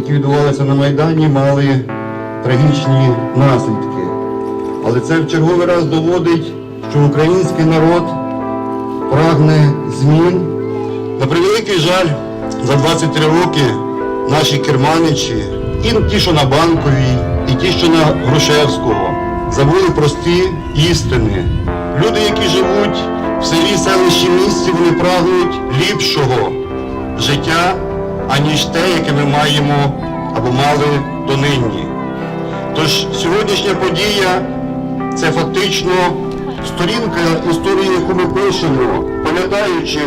які відбувалися на Майдані, мали трагічні наслідки. Але це в черговий раз доводить, що український народ прагне змін. На превеликий жаль, за 23 роки наші керманичі, і ті, що на Банковій, і ті, що на Грушевського, забули прості істини. Люди, які живуть в селі, селищі, місті, вони прагнуть ліпшого життя, аніж те, яке ми маємо або мали донині. Тож сьогоднішня подія це фактично сторінка історії, яку ми пишемо, пам'ятаючи,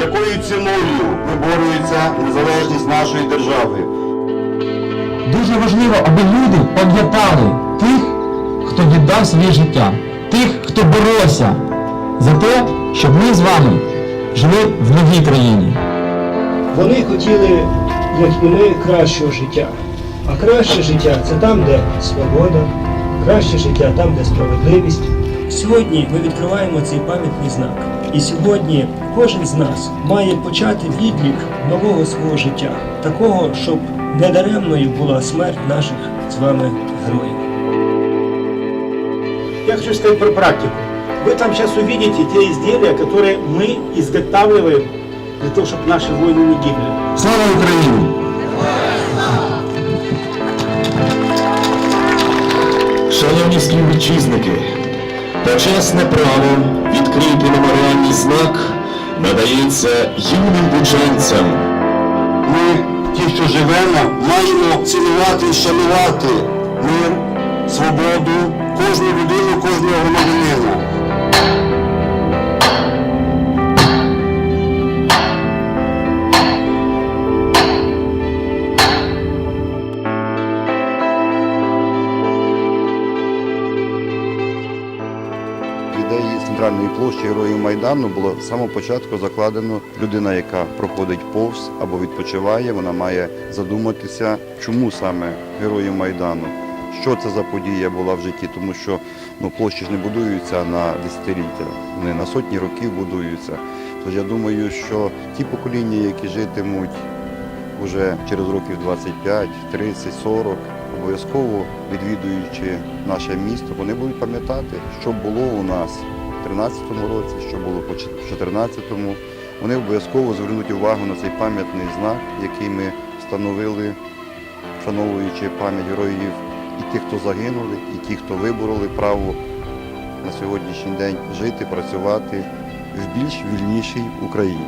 якою ціною виборюється незалежність нашої держави. Дуже важливо, аби люди пам'ятали тих, хто віддав своє життя, тих, хто боровся за те, щоб ми з вами жили в новій країні. Вони хотіли, як і ми, кращого життя. А краще життя це там, де свобода, краще життя там, де справедливість. Сьогодні ми відкриваємо цей пам'ятний знак. І сьогодні кожен з нас має почати відлік нового свого життя, такого, щоб недаремною була смерть наших з вами героїв. Я хочу сказать про практику. Вы там сейчас увидите те изделия, которые мы изготавливаем для того, чтобы наши воины не гибли. Слава Україні! Шановні співвітчизники, почесне право відкрити меморіальний знак надається юним будженцям. Ми, ті, що живемо, маємо цінувати і шанувати мир, свободу, кожну людину, кожного громадянина. Ідеї центральної площі Героїв Майдану було з самого початку закладено людина, яка проходить повз або відпочиває, вона має задуматися, чому саме Героїв Майдану, що це за подія була в житті, тому що ну, площі ж не будуються на десятиліття, вони на сотні років будуються. Тож я думаю, що ті покоління, які житимуть вже через років 25, 30, 40, обов'язково відвідуючи наше місто, вони будуть пам'ятати, що було у нас в 13-му році, що було по 14-му. Вони обов'язково звернуть увагу на цей пам'ятний знак, який ми встановили, вшановуючи пам'ять героїв і тих, хто загинули, і ті, хто вибороли право на сьогоднішній день жити, працювати в більш вільнішій Україні.